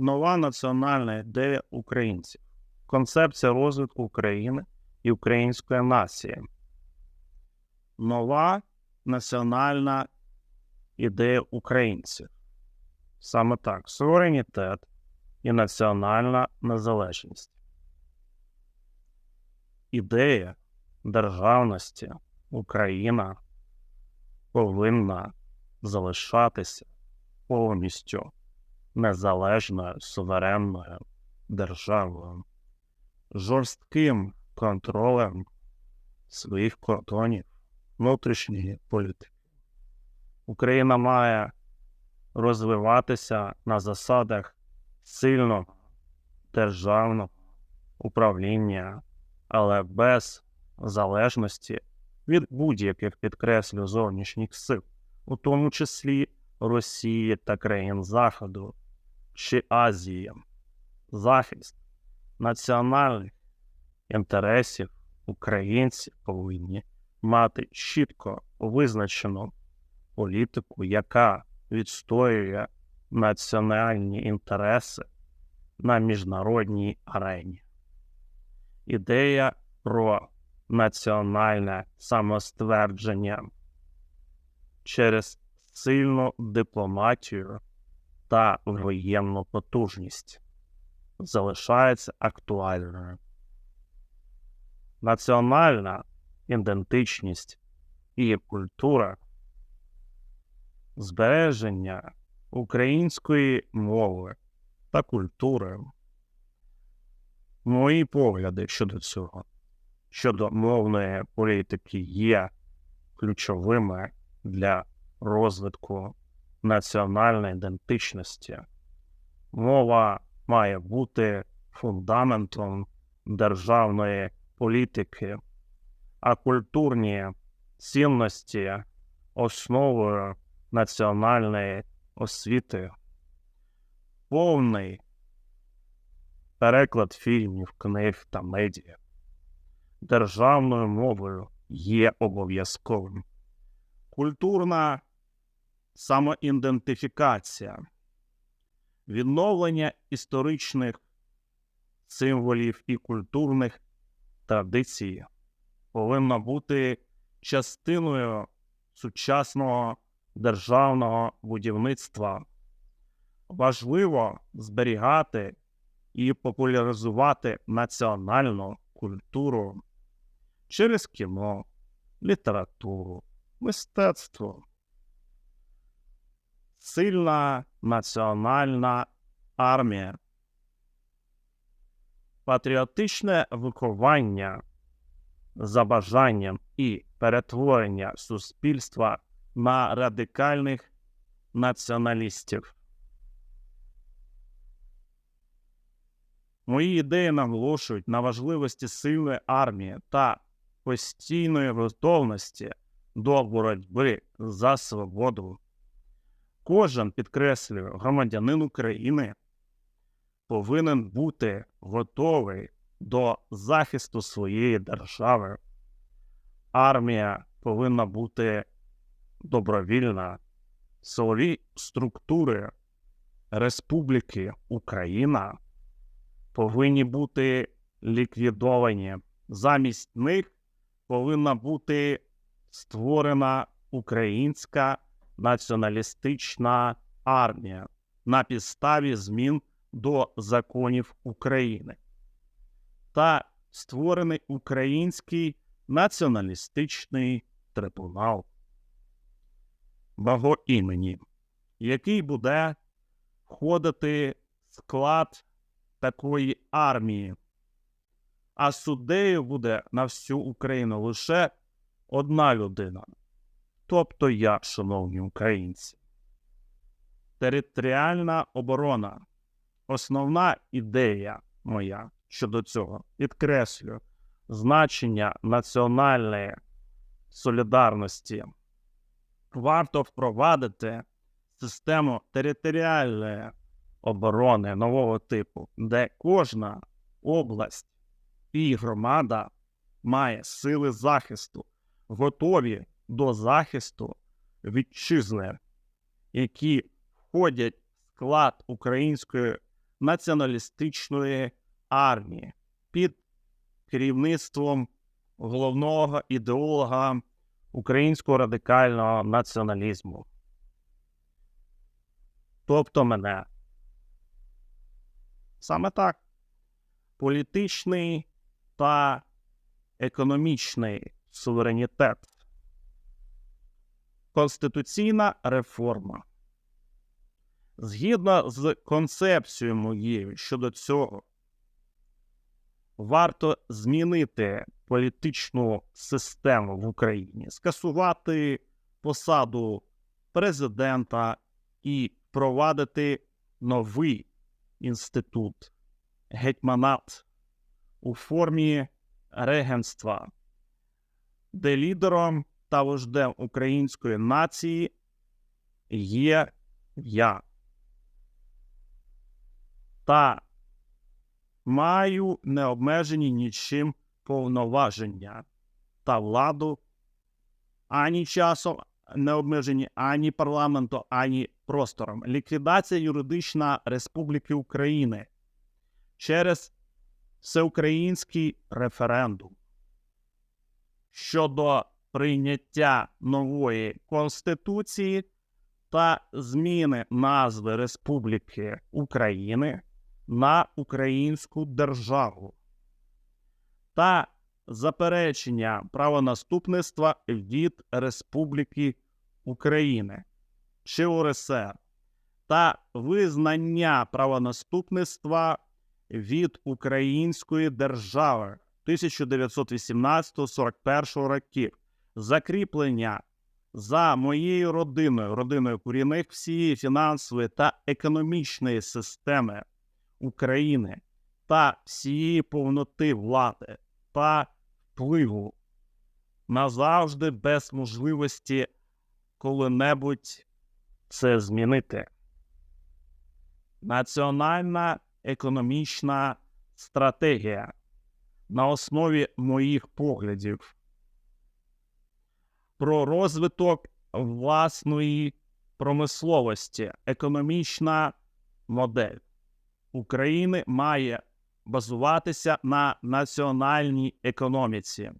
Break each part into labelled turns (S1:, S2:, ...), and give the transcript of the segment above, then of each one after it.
S1: нова національна ідея українців, концепція розвитку України і української нації, нова національна ідея українців. Саме так, суверенітет і національна незалежність. Ідея державності Україна повинна залишатися повністю незалежною суверенною державою, жорстким контролем своїх кордонів внутрішньої політики. Україна має розвиватися на засадах сильного державного управління, але без залежності від будь-яких підкреслю зовнішніх сил, у тому числі Росії та країн Заходу чи Азії. Захист національних інтересів українці повинні мати чітко визначену політику, яка відстоює національні інтереси на міжнародній арені. Ідея про національне самоствердження через сильну дипломатію та воєнну потужність залишається актуальною. Національна ідентичність і культура збереження української мови та культури. Мої погляди щодо цього, щодо мовної політики, є ключовими для розвитку національної ідентичності. Мова має бути фундаментом державної політики, а культурні цінності основою національної освіти. Повний переклад фільмів, книг та медіа державною мовою є обов'язковим. Культурна самоідентифікація, відновлення історичних символів і культурних традицій повинна бути частиною сучасного державного будівництва. Важливо зберігати і популяризувати національну культуру через кіно, літературу, мистецтво. Сильна національна армія, патріотичне виховання за бажанням і перетворення суспільства на радикальних націоналістів. Мої ідеї наголошують на важливості сильної армії та постійної готовності до боротьби за свободу. Кожен підкреслюю, громадянин України повинен бути готовий до захисту своєї держави. Армія повинна бути добровільна, силові структури Республіки Україна повинні бути ліквідовані. Замість них повинна бути створена українська націоналістична армія на підставі змін до законів України та створений український націоналістичний трибунал імені, який буде входити в склад такої армії, а суддею буде на всю Україну лише одна людина, тобто я, шановні українці. Територіальна оборона. Основна ідея моя щодо цього підкреслюю значення національної солідарності. Варто впровадити систему територіальної оборони нового типу, де кожна область і громада має сили захисту, готові до захисту вітчизни, які входять в склад української націоналістичної армії під керівництвом головного ідеолога українського радикального націоналізму. Тобто мене. Саме так. Політичний та економічний суверенітет. Конституційна реформа. Згідно з концепцією моєю щодо цього, варто змінити політичну систему в Україні, скасувати посаду президента і впровадити новий інститут гетьманат у формі регенства, де лідером та вождем української нації є я. Та маю необмежені нічим повноваження та владу ані часом не обмежені ані парламенту, ані простором. Ліквідація юридична Республіки України через всеукраїнський референдум щодо прийняття нової конституції та зміни назви Республіки України на Українську державу та заперечення правонаступництва від Республіки України чи УРСР та визнання правонаступництва від Української держави 1918-41 років, закріплення за моєю родиною, родиною корінних всієї фінансової та економічної системи України та всієї повноти влади та впливу назавжди без можливості коли-небудь це змінити. Національна економічна стратегія на основі моїх поглядів про розвиток власної промисловості, економічна модель України має базуватися на національній економіці.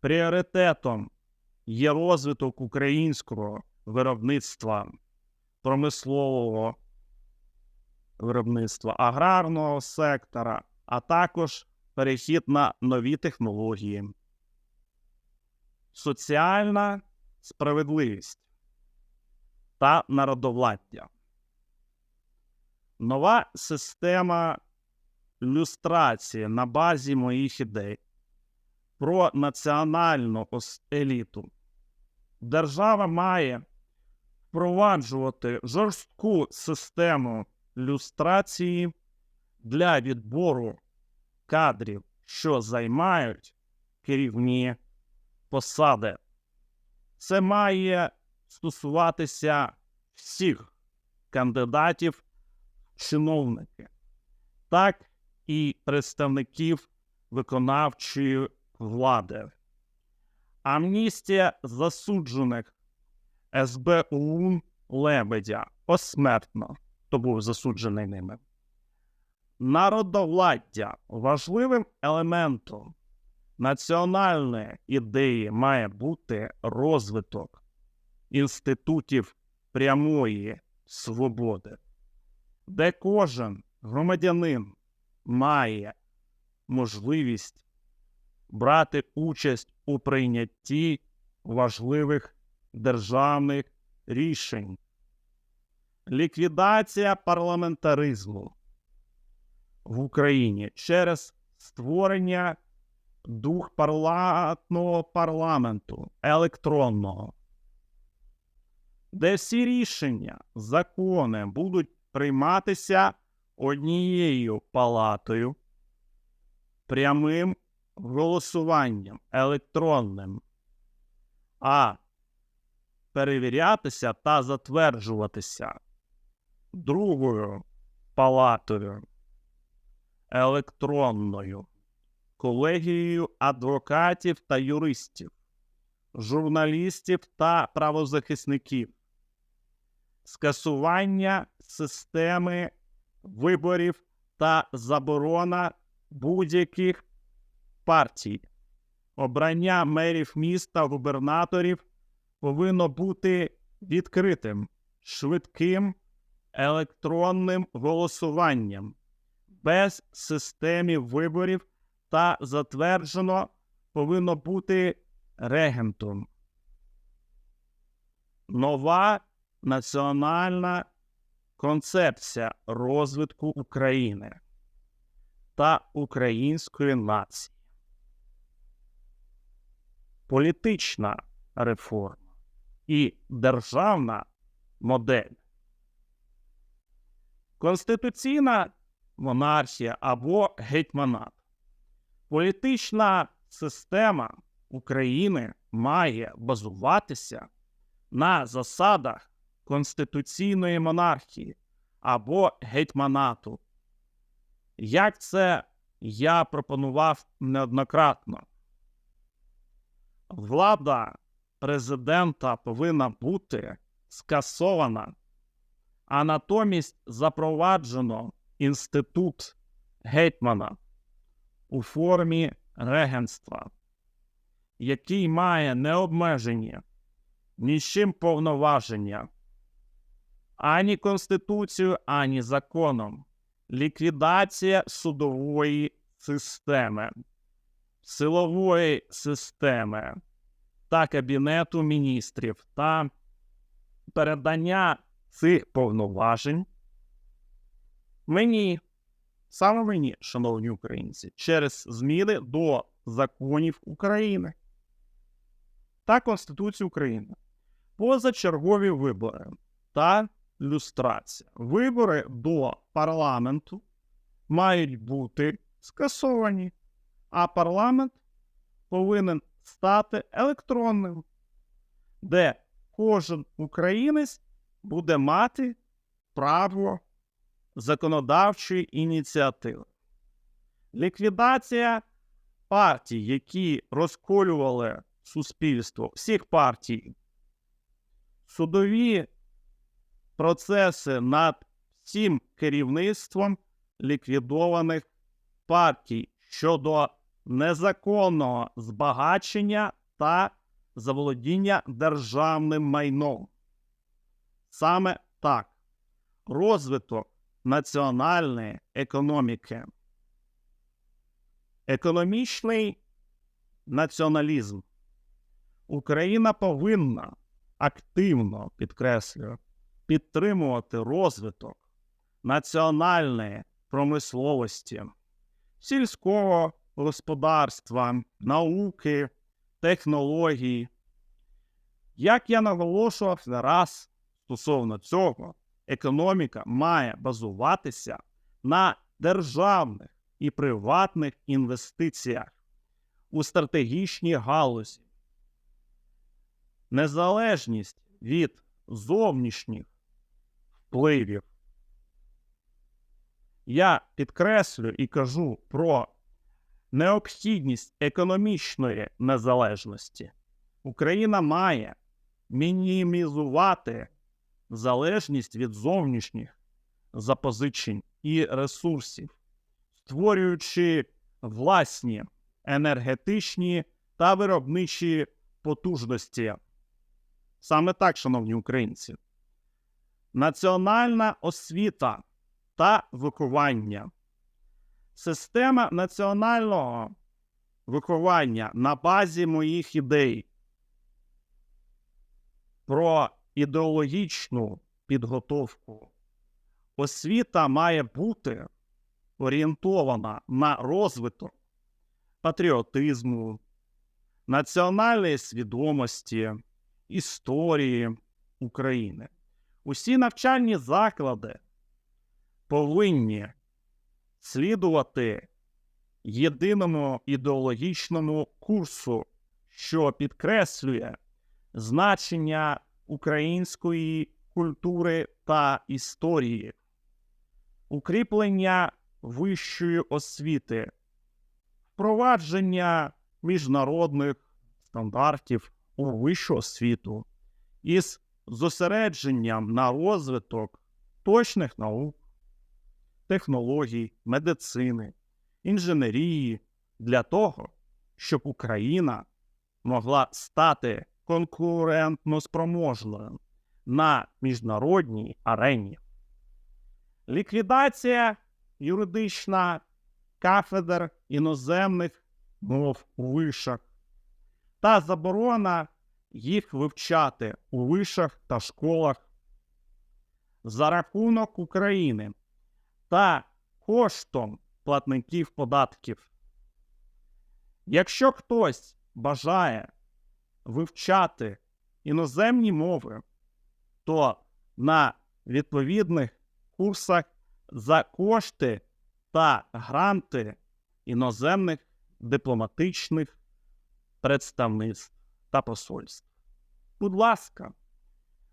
S1: Пріоритетом є розвиток українського виробництва, промислового виробництва, аграрного сектора, а також перехід на нові технології, соціальна справедливість та народовладдя. Нова система люстрації на базі моїх ідей про національну еліту. Держава має впроваджувати жорстку систему люстрації для відбору кадрів, що займають керівні посади. Це має стосуватися всіх кандидатів чиновники, так і представників виконавчої влади. Амністія засуджених СБУ Лебедя посмертно, хто був засуджений ними. Народовладдя важливим елементом національної ідеї має бути розвиток інститутів прямої свободи, де кожен громадянин має можливість брати участь у прийнятті важливих державних рішень, ліквідація парламентаризму в Україні через створення двохпарлатного парламенту електронного, де всі рішення, закони будуть прийматися однією палатою, прямим голосуванням електронним, а. Перевірятися та затверджуватися другою палатою електронною, колегією адвокатів та юристів, журналістів та правозахисників, скасування системи виборів та заборона будь-яких партій. Обрання мерів міст та губернаторів повинно бути відкритим, швидким електронним голосуванням без системи виборів та затверджено повинно бути регентом. Нова національна концепція розвитку України та української нації. Політична реформа і державна модель. Конституційна монархія або гетьманат. Політична система України має базуватися на засадах конституційної монархії або гетьманату. Як це я пропонував неоднократно? Влада президента повинна бути скасована, а натомість запроваджено інститут гетьмана у формі регенства, який має необмежені нічим повноваження ані Конституцією, ані законом, ліквідація судової системи, силової системи та Кабінету міністрів та передання цих повноважень. Мені, саме мені, шановні українці, через зміни до законів України та Конституції України, позачергові вибори та люстрація. Вибори до парламенту мають бути скасовані, а парламент повинен стати електронним, де кожен українець буде мати право законодавчої ініціативи. Ліквідація партій, які розколювали суспільство, всіх партій, судові процеси над всім керівництвом ліквідованих партій щодо незаконного збагачення та заволодіння державним майном. Саме так, розвиток національної економіки, економічний націоналізм. Україна повинна активно підкреслюю, підтримувати розвиток національної промисловості, сільського господарства, науки, технологій. Як я наголошував не раз стосовно цього, економіка має базуватися на державних і приватних інвестиціях у стратегічній галузі. Незалежність від зовнішніх впливів. Я підкреслю і кажу про необхідність економічної незалежності. Україна має мінімізувати залежність від зовнішніх запозичень і ресурсів, створюючи власні енергетичні та виробничі потужності. Саме так, шановні українці, національна освіта та виховання. Система національного виховання на базі моїх ідей про ідеологічну підготовку. Освіта має бути орієнтована на розвиток патріотизму, національної свідомості, історії України. Усі навчальні заклади повинні слідувати єдиному ідеологічному курсу, що підкреслює значення української культури та історії, укріплення вищої освіти, впровадження міжнародних стандартів у вищу освіту. Із зосередженням на розвиток точних наук, технологій, медицини, інженерії для того, щоб Україна могла стати конкурентно спроможною на міжнародній арені. Ліквідація юридична кафедр іноземних мов у вишах та заборона їх вивчати у вишах та школах за рахунок України та коштом платників податків. Якщо хтось бажає вивчати іноземні мови, то на відповідних курсах за кошти та гранти іноземних дипломатичних представництв та посольств. Будь ласка,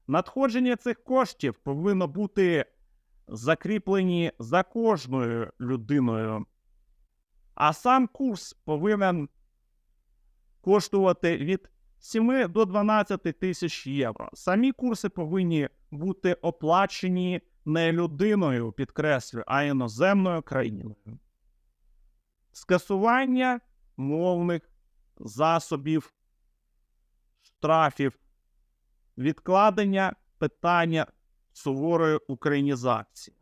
S1: надходження цих коштів повинно бути закріплені за кожною людиною, а сам курс повинен коштувати від 7 до 12 тисяч євро. Самі курси повинні бути оплачені не людиною, підкреслюю, а іноземною країною. Скасування мовних засобів, штрафів, відкладення питання суворої українізації.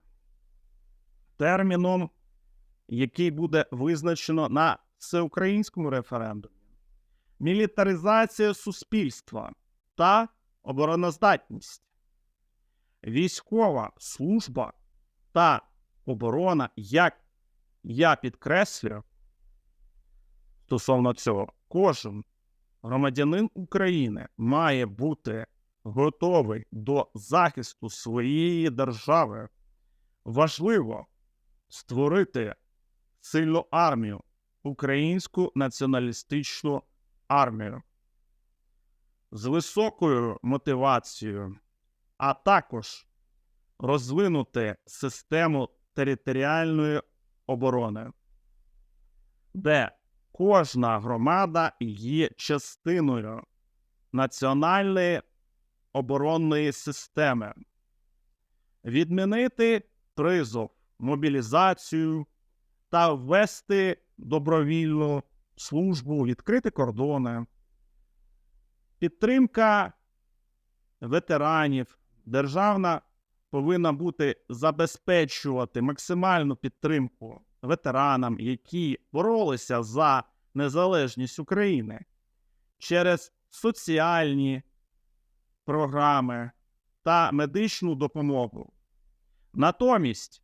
S1: Терміном, який буде визначено на всеукраїнському референдумі, мілітаризація суспільства та обороноздатність, військова служба та оборона, як я підкреслюю, стосовно цього, кожен громадянин України має бути готовий до захисту своєї держави. Важливо створити сильну армію, українську націоналістичну армію з високою мотивацією, а також розвинути систему територіальної оборони, де кожна громада є частиною національної оборонної системи, відмінити призов, мобілізацію та ввести добровільну службу, відкрити кордони, підтримка ветеранів, державна повинна бути забезпечувати максимальну підтримку ветеранам, які боролися за незалежність України через соціальні програми та медичну допомогу. Натомість,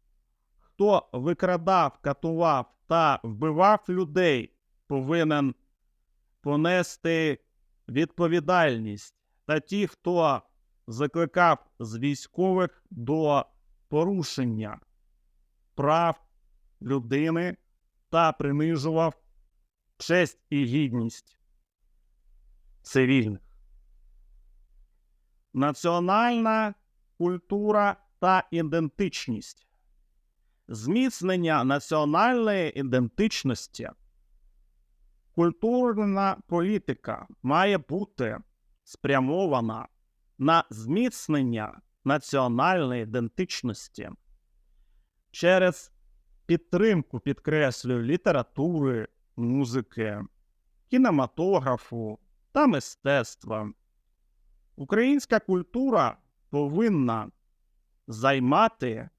S1: хто викрадав, катував та вбивав людей, повинен понести відповідальність та ті, хто закликав з військових до порушення прав людини та принижував честь і гідність цивільних. Національна культура та ідентичність. Зміцнення національної ідентичності. Культурна політика має бути спрямована на зміцнення національної ідентичності через підтримку, підкреслюю, літератури, музики, кінематографу та мистецтва. Українська культура повинна займати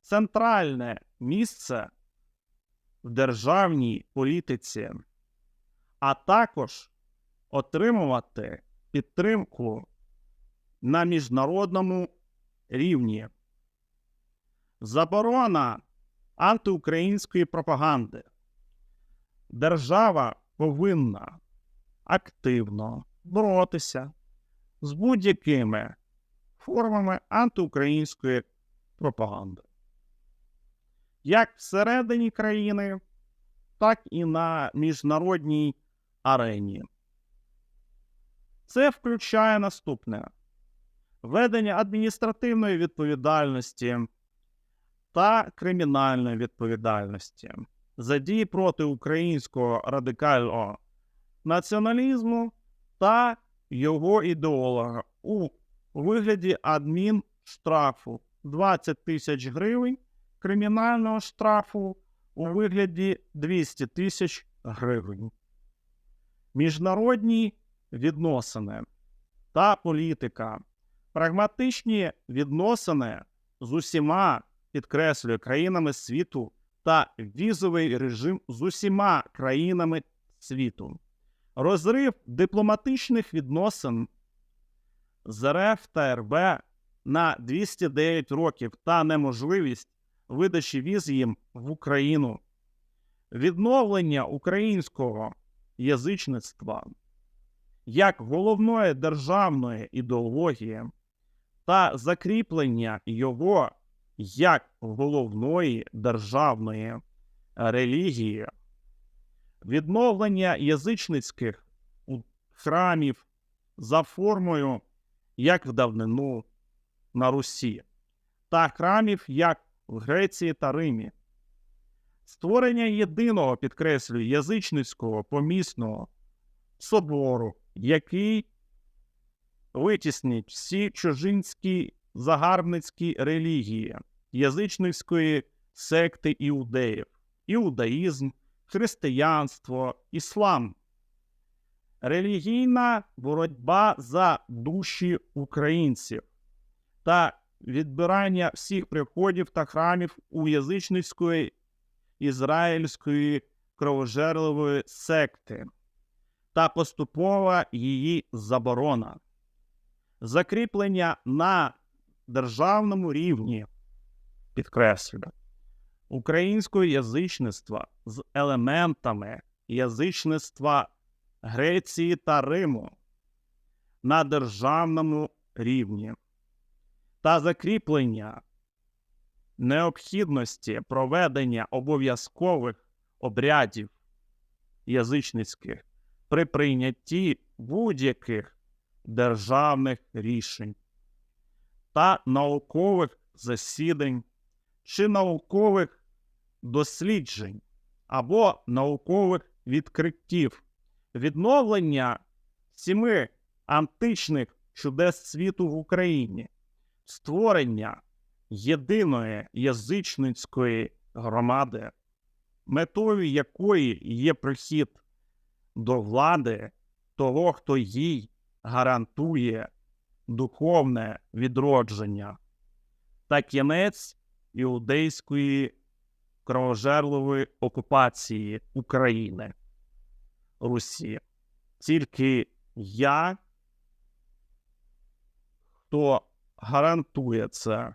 S1: центральне місце в державній політиці, а також отримувати підтримку на міжнародному рівні. Заборона антиукраїнської пропаганди. Держава повинна активно боротися з будь-якими формами антиукраїнської пропаганди. Як всередині країни, так і на міжнародній арені. Це включає наступне: ведення адміністративної відповідальності та кримінальної відповідальності за дії проти українського радикального націоналізму та його ідеолога у вигляді адмінштрафу 20 тисяч гривень кримінального штрафу у вигляді 200 тисяч гривень. Міжнародні відносини та політика. Прагматичні відносини з усіма, підкреслюю, країнами світу та візовий режим з усіма країнами світу. Розрив дипломатичних відносин з РФ та РБ на 209 років та неможливість видачі віз їм в Україну, відновлення українського язичництва як головної державної ідеології та закріплення його як головної державної релігії, відновлення язичницьких храмів за формою як в давнину на Русі, та храмів як в Греції та Римі. Створення єдиного, підкреслюю, язичницького помісного собору, який витіснить всі чужинські загарбницькі релігії, язичницької секти іудеїв, іудаїзм, християнство, іслам, релігійна боротьба за душі українців та відбирання всіх приходів та храмів у язичницької ізраїльської кровожерливої секти та поступова її заборона, закріплення на державному рівні, підкреслюю, українського язичництва з елементами язичництва Греції та Риму на державному рівні та закріплення необхідності проведення обов'язкових обрядів язичницьких при прийнятті будь-яких державних рішень та наукових засідань чи наукових досліджень або наукових відкриттів, відновлення сіми античних чудес світу в Україні, створення єдиної язичницької громади, метою якої є прихід до влади того, хто їй гарантує духовне відродження та кінець іудейської кровожерливої окупації України Русі. Тільки я, хто гарантує це.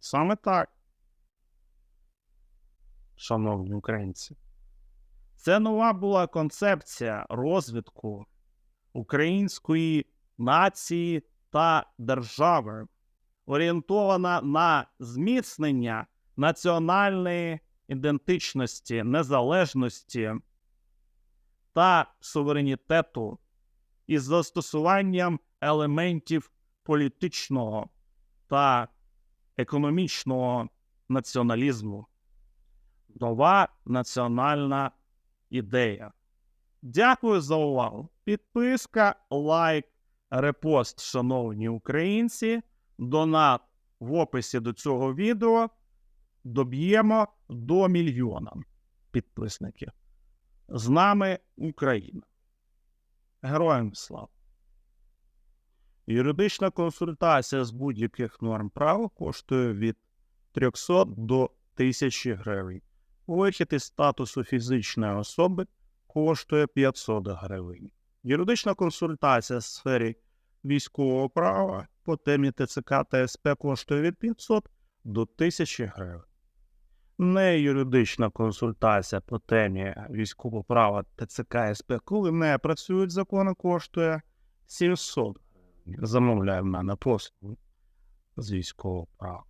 S1: Саме так, шановні українці. Це нова була концепція розвитку української нації та держави, орієнтована на зміцнення національної ідентичності, незалежності та суверенітету із застосуванням елементів політичного та економічного націоналізму. Нова національна ідея. Дякую за увагу. Підписка, лайк, репост, шановні українці. Донат в описі до цього відео доб'ємо до мільйона підписників. З нами Україна. Героям слава! Юридична консультація з будь-яких норм права коштує від 300 до 1000 гривень. Вихід із статусу фізичної особи коштує 500 гривень. Юридична консультація в сфері військового права по темі ТЦК та СП коштує від 500 до 1000 гривень. Не юридична консультація по темі військового права ТЦК СП, коли не працюють закони, коштує 700 гривень. Замовляє в мене послуги з військового права.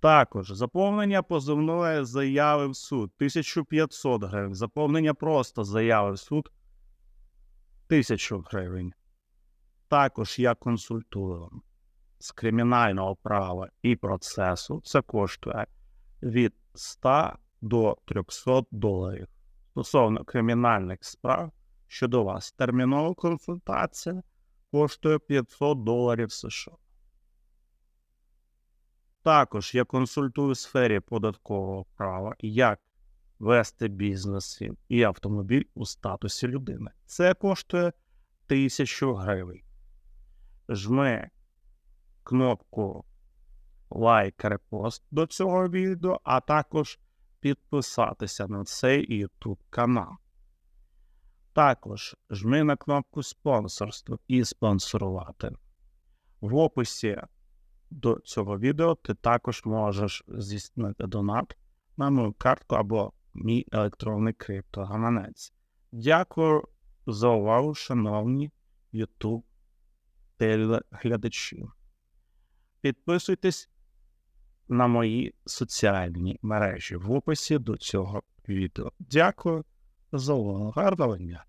S1: Також заповнення позовної заяви в суд 1500 гривень. Заповнення просто заяви в суд 1000 гривень. Також я консультую з кримінального права і процесу. Це коштує від 100 до 300 доларів. Стосовно кримінальних справ щодо вас, термінова консультація коштує 500 доларів США. Також я консультую в сфері податкового права, як вести бізнес і автомобіль у статусі людини. Це коштує 1000 гривень. Жми кнопку лайк, репост до цього відео, а також підписатися на цей YouTube канал. Також жми на кнопку спонсорство і спонсорувати. В описі до цього відео ти також можеш здійснити донат на мою картку або мій електронний криптогаманець. Дякую за увагу, шановні YouTube телеглядачі. Підписуйтесь на мої соціальні мережі в описі до цього відео. Дякую за увагу. Гарного дня!